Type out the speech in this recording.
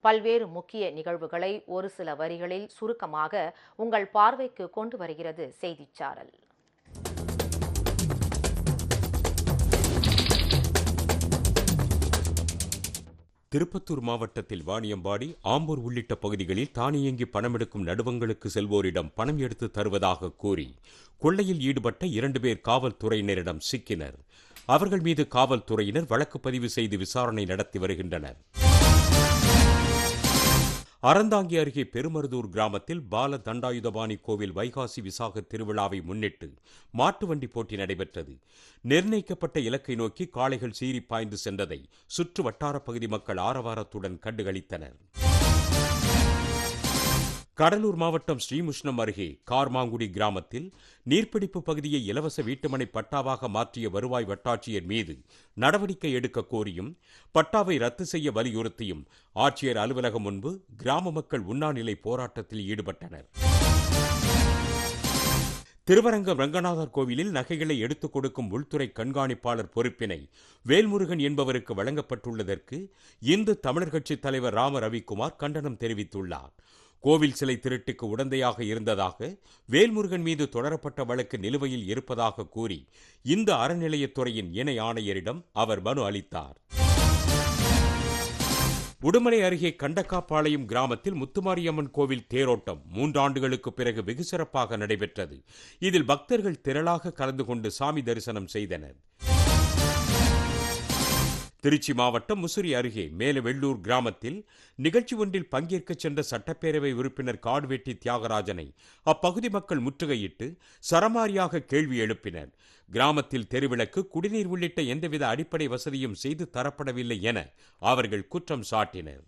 பல்வேறு முக்கிய நிகழ்வுகளை ஒரு சில வரிகளில் சுருக்கமாக உங்கள் பார்வைக்கு கொண்டு வருகிறது செய்திச்சாரல். திருப்பத்தூர் மாவட்டத்தில் வாணியம்பாடி ஆம்பூர் உள்ளிட்ட பகுதிகளில் தானியங்கி பணம் எடுக்கும் நடுவங்களுக்கு செல்வோரிடம் பணம் எடுத்து தருவதாக கூறி கொள்ளையில் ஈடுபட்ட இரண்டு பேர் காவல்துறையினரிடம் சிக்கினர். அவர்கள் மீது காவல்துறையினர் வழக்கு பதிவு செய்து விசாரணை நடத்தி வருகின்றனர். அறந்தாங்கி அருகே பெருமருதூர் கிராமத்தில் பால தண்டாயுதபாணி கோவில் வைகாசி விசாக திருவிழாவை முன்னிட்டு மாட்டு வண்டி போட்டி நடைபெற்றது. நிர்ணயிக்கப்பட்ட இலக்கை நோக்கி காளைகள் சீறி பாய்ந்து சென்றதை சுற்று வட்டார பகுதி மக்கள் ஆரவாரத்துடன் கண்டுகளித்தனர். கடலூர் மாவட்டம் ஸ்ரீமுஷ்ணம் அருகே கார்மாங்குடி கிராமத்தில் நீர்பிடிப்பு பகுதியை இலவச வீட்டுமனை பட்டாவாக மாற்றிய வருவாய் வட்டாட்சியர் மீது நடவடிக்கை எடுக்க கோரியும் பட்டாவை ரத்து செய்ய வலியுறுத்தியும் ஆட்சியர் அலுவலகம் முன்பு கிராம மக்கள் உண்ணாநிலை போராட்டத்தில் ஈடுபட்டனர். திருவரங்கம் ரங்கநாதர் கோவிலில் நகைகளை எடுத்துக் கொடுக்கும் உள்துறை கண்காணிப்பாளர் பொறுப்பினை வேல்முருகன் என்பவருக்கு வழங்கப்பட்டுள்ளதற்கு இந்து தமிழர் கட்சித் தலைவர் ராம ரவிக்குமார் கண்டனம் தெரிவித்துள்ளார். கோவில் சிலை திருட்டுக்கு உடந்தையாக இருந்ததாக வேல்முருகன் மீது தொடரப்பட்ட வழக்கு நிலுவையில் இருப்பதாக கூறி இந்த அறநிலையத்துறையின் இணை ஆணையரிடம் அவர் மனு அளித்தார். உடுமலை அருகே கண்டக்காப்பாளையம் கிராமத்தில் முத்துமாரியம்மன் கோவில் தேரோட்டம் மூன்றாண்டுகளுக்கு பிறகு வெகு சிறப்பாக நடைபெற்றது. இதில் பக்தர்கள் திரளாக கலந்து கொண்டு சாமி தரிசனம் செய்தனர். திருச்சி மாவட்டம் முசிறி அருகே மேலவெள்ளூர் கிராமத்தில் நிகழ்ச்சி ஒன்றில் பங்கேற்க சென்ற சட்டப்பேரவை உறுப்பினர் காடுவெட்டி தியாகராஜனை அப்பகுதி மக்கள் முற்றுகையிட்டு சரமாரியாக கேள்வி எழுப்பினர். கிராமத்தில் தெருவிளக்கு குடிநீர் உள்ளிட்ட எந்தவித அடிப்படை வசதியும் செய்து தரப்படவில்லை என அவர்கள் குற்றம் சாட்டினர்.